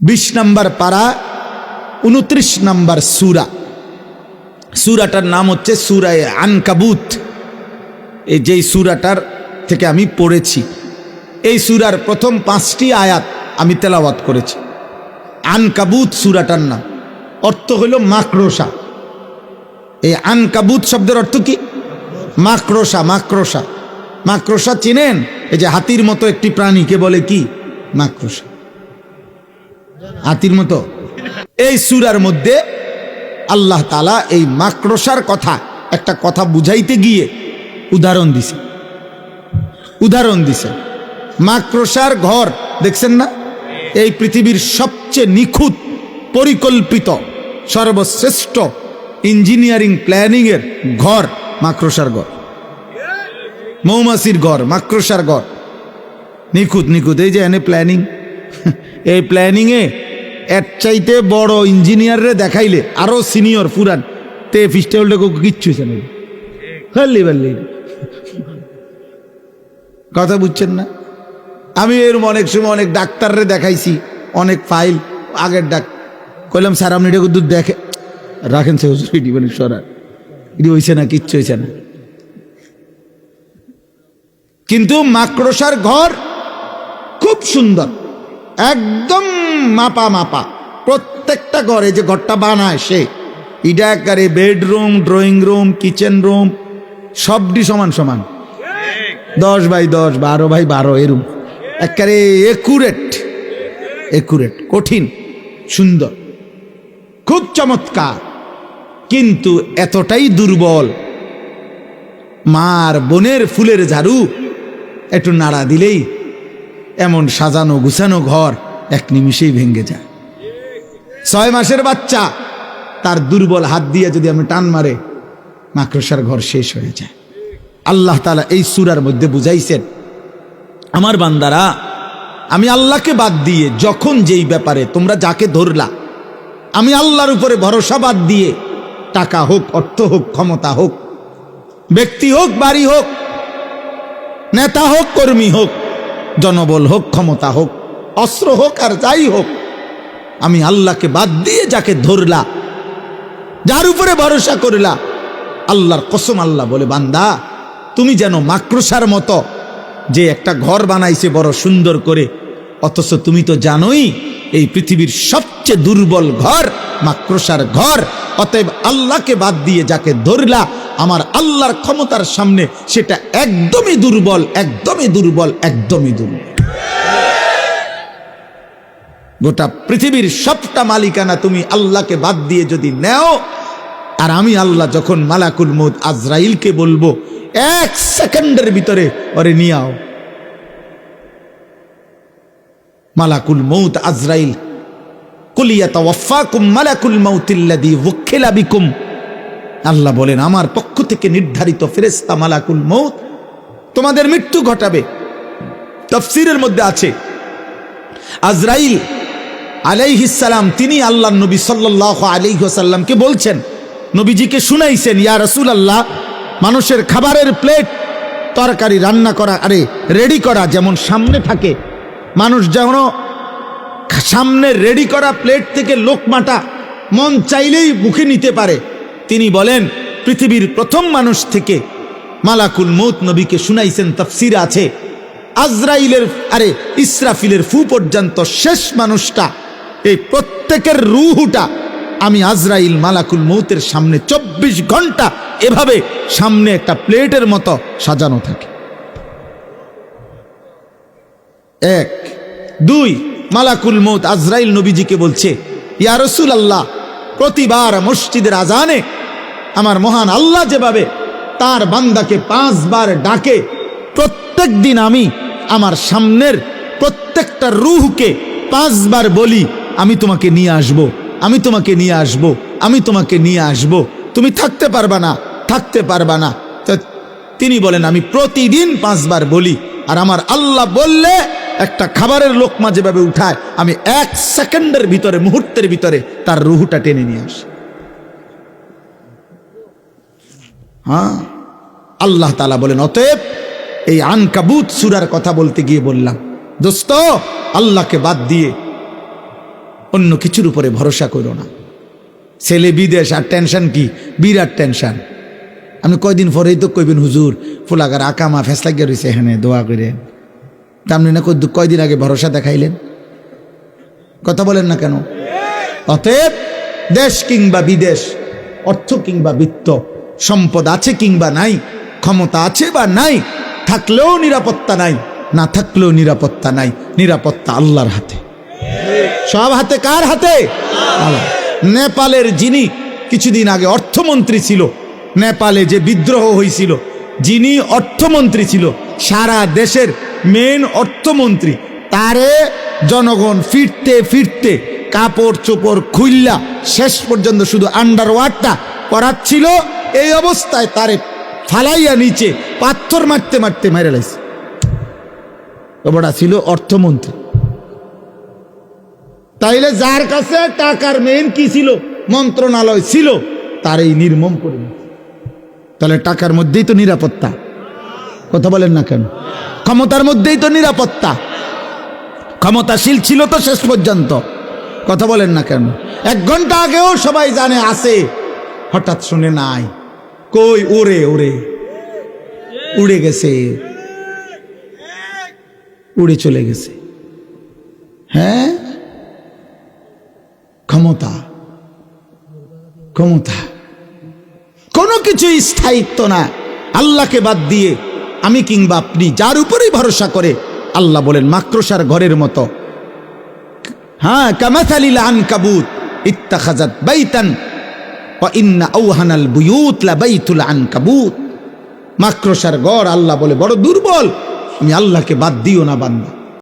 বিশ নাম্বার পারা, উনত্রিশ নম্বর সুরা। সুরাটার নাম হচ্ছে সুরায় আনকাবুত। এই যেই সুরাটার থেকে আমি পড়েছি, এই সুরার প্রথম পাঁচটি আয়াত আমি তেলাওয়াত করেছি। আনকাবুত সুরাটার নাম। অর্থ হইল মাকড়সা। এই আনকাবুত শব্দের অর্থ কি? মাকড়সা মাকড়সা। মাকড়সা চিনেন? এই যে হাতির মতো একটি প্রাণীকে বলে কি? মাকড়সা। হাতির মতো। এই সুরার মধ্যে আল্লাহ তালা এই মাকড়সার কথা, একটা কথা বুঝাইতে গিয়ে উদাহরণ দিছে। উদাহরণ দিছে। মাকড়সার ঘর, দেখছেন না? এই পৃথিবীর সবচেয়ে নিখুঁত, পরিকল্পিত, সর্বশ্রেষ্ঠ ইঞ্জিনিয়ারিং প্ল্যানিং এর ঘর মাকড়সার ঘর। মৌমাছির ঘর মাকড়সার ঘর। নিখুঁত নিখুঁত, এই যে এনে প্ল্যানিং। এই প্ল্যানিংয়ে এর চাইতে বড় ইঞ্জিনিয়াররে দেখাইলে, আরও সিনিয়র পুরান। তে ফিস্টেলটা কিচ্ছু হয়েছে না। হাল্লি বাল্লি। কথা বুঝছেন না? আমি এরম অনেক সময় অনেক ডাক্তাররে দেখাইছি, অনেক ফাইল আগের ডাক কইলাম, স্যার, আপনি এটা দুধ দেখে রাখেন সে হুজুর সরার ইডি হয়েছে না, কিচ্ছু হয়েছে না। কিন্তু মাকড়সার ঘর খুব সুন্দর। একদম মাপা মাপা। প্রত্যেকটা ঘরে যে ঘরটা বানায় সে। ইটা একারে bedroom drawing room kitchen room সবটি সমান সমান। দশ বাই দশ, বারো বাই বারো, এরম। একারে একুরেট একুরেট কঠিন, সুন্দর। খুব চমৎকার। কিন্তু এতটাই দুর্বল। মার বোনের ফুলের ঝাড়ু একটু নাড়া দিলেই এমন সাজানো গুছানো ঘর এক নিমিষেই ভেঙে যায়। ছয় মাসের বাচ্চা, তার দুর্বল হাত দিয়ে যদি আমি টান মারে, মাকড়সার ঘর শেষ হয়ে যায়। আল্লাহ তালা এই সুরার মধ্যে বুঝাইছেন, আমার বান্দারা, আমি আল্লাহকে বাদ দিয়ে যখন যেই ব্যাপারে তোমরা যাকে ধরলা, আমি আল্লাহর উপরে ভরসা বাদ দিয়ে, টাকা হোক, অর্থ হোক, ক্ষমতা হোক, ব্যক্তি হোক, বাড়ি হোক, নেতা হোক, কর্মী হোক জনবল হোক, ক্ষমতা হোক, অস্ত্র হোক আর যাই হোক, আমি আল্লাহকে বাদ দিয়ে যাকে ধরলা, যার উপরে ভরসা করলা, আল্লাহর কসম আল্লাহ বলে, বান্দা, তুমি যেন মাকড়সার মতো যে একটা ঘর বানাইছে বড় সুন্দর করে, অথচ তুমি তো জানোই এই পৃথিবীর সবচেয়ে দুর্বল ঘর, মাকড়সার ঘর, অতএব আল্লাহকে বাদ দিয়ে যাকে ধরলা আমার আল্লাহর ক্ষমতার সামনে সেটা একদমই দুর্বল একদমই দুর্বল একদমই দুর্বল। গোটা পৃথিবীর সবটা মালিকানা তুমি আল্লাহকে বাদ দিয়ে যদি নেও, আর আমি আল্লাহ যখন মালাকুল মৌদ আজরাইলকে বলব, এক সেকেন্ডের ভিতরে ওরে নিয়ে আও। মালাকুল মৌত আজরাইল কুলিয়াতা ওয়াফাকুম মালাকুল মৌতিল্লাদি ওয়াক্কিলা বিকুম। আল্লাহ বলেন, আমার পক্ষ থেকে নির্ধারিত ফেরেস্তা মালাকুল মৌত তোমাদের মৃত্যু ঘটাবে। তফসিরের মধ্যে আছে, আজরাইল আলাইহিসালাম তিনি আল্লাহ নবী সাল্লাহ আলাইসাল্লামকে বলছেন, নবীজিকে শুনাইছেন, ইয়া রসুল আল্লাহ মানুষের খাবারের প্লেট তরকারি রান্না করা, আরে রেডি করা যেমন সামনে থাকে, মানুষ যেন সামনে রেডি করা প্লেট থেকে লোকমাটা মন চাইলেই মুখে নিতে পারে। তিনি বলেন, পৃথিবীর প্রথম মানুষ থেকে মালাকুল মৌত নবীকে শুনাইছেন তফসির আছে। আজরাইলের, আরে ইসরাফিলের ফু পর্যন্ত শেষ মানুষটা, এই প্রত্যেকের রুহুটা আমি আজরাইল মালাকুল মৌতের সামনে চব্বিশ ঘণ্টা এভাবে সামনে একটা প্লেটের মতো সাজানো থাকে। এক, দুই, মালাকুল মৌত আজরাইল নবীজিকে বলছে ইয়ারসুল আল্লাহ প্রতিবার মসজিদের আজানে আমার মহান আল্লাহ যেভাবে তার বান্দাকে পাঁচবার ডাকে, প্রত্যেক দিন আমি আমার সামনের প্রত্যেকটা রুহকে পাঁচবার বলি, আমি তোমাকে নিয়ে আসব। আমি তোমাকে নিয়ে আসব। আমি তোমাকে নিয়ে আসব। তুমি থাকতে পারবা না, থাকতে পারবা না তিনি বলেন, আমি প্রতিদিন পাঁচবার বলি, আর আমার আল্লাহ বললে একটা খাবারের লোকমা যেভাবে উঠায়, আমি এক সেকেন্ডের ভিতরে, মুহূর্তের ভিতরে তার রুহুটা টেনে নিয়ে আসি হ্যাঁ? আল্লাহ তালা বলেন, অতএব এই আনকাবুত সুরার কথা বলতে গিয়ে বললাম, দোস্ত, আল্লাহকে বাদ দিয়ে অন্য কিছুর উপরে ভরসা করো না। ছেলে বিদেশ, আর টেনশন কি? বিরাট টেনশন। আপনি কয়দিন পরেই তো কইবেন, হুজুর, ফুলাগার আকামা ফেস লাগিয়ে রয়েছে এখানে, দোয়া করে। তা আপনি না কয়দিন আগে ভরসা দেখাইলেন? কথা বলেন না কেন? অতএব দেশ কিংবা বিদেশ, অর্থ কিংবা বিত্ত সম্পদ আছে কিংবা নাই, ক্ষমতা আছে বা নাই, থাকলেও নিরাপত্তা নাই, না থাকলেও নিরাপত্তা নাই, নিরাপত্তা আল্লাহর হাতে। সব হাতে কার হাতে? নেপালের যিনি কিছুদিন আগে অর্থমন্ত্রী ছিল, নেপালে যে বিদ্রোহ হয়েছিল, যিনি অর্থমন্ত্রী ছিল, সারা দেশের মেন অর্থমন্ত্রী, তারে জনগণ ফিরতে ফিরতে কাপড় চোপড় খুইল্লা শেষ পর্যন্ত শুধু আন্ডার ওয়ারটা করাচ্ছিল এই অবস্থায় তারে ফালাইয়া নিচে পাথর মারতে মারতে মেরে লাইছে। ওটা ছিল অর্থমন্ত্রী। তাইলে যার কাছে টাকার মেন কি ছিল, মন্ত্রণালয় ছিল তার এই নির্মম করে তাহলে টাকার মধ্যেই তো নিরাপত্তা। কথা বলেন না কেন? ক্ষমতার মধ্যেই তো নিরাপত্তা। ক্ষমতাশীল ছিল তো শেষ পর্যন্ত। কথা বলেন না কেন? এক ঘণ্টা আগেও সবাই জানে আছে, হঠাৎ শুনে নাই। কই? ওরে ওরে উড়ে গেছে। উড়ে চলে গেছে। হ্যাঁ? ক্ষমতা। ক্ষমতা। কোনো কিছুই স্থায়িত্ব না। আল্লাহকে বাদ দিয়ে আমি কিংবা আপনি যার উপরেই ভরসা করে আল্লাহ বলেন মাক্রসার ঘরের মতো। হ্যাঁ কামাথালিল আন কাবুত ইত্তাখাজাত বাইতান মাক্রসার গড় আল্লাহ বলে বড় দুর্বল। আমি আল্লাহকে বাদ দিও না বান্দা।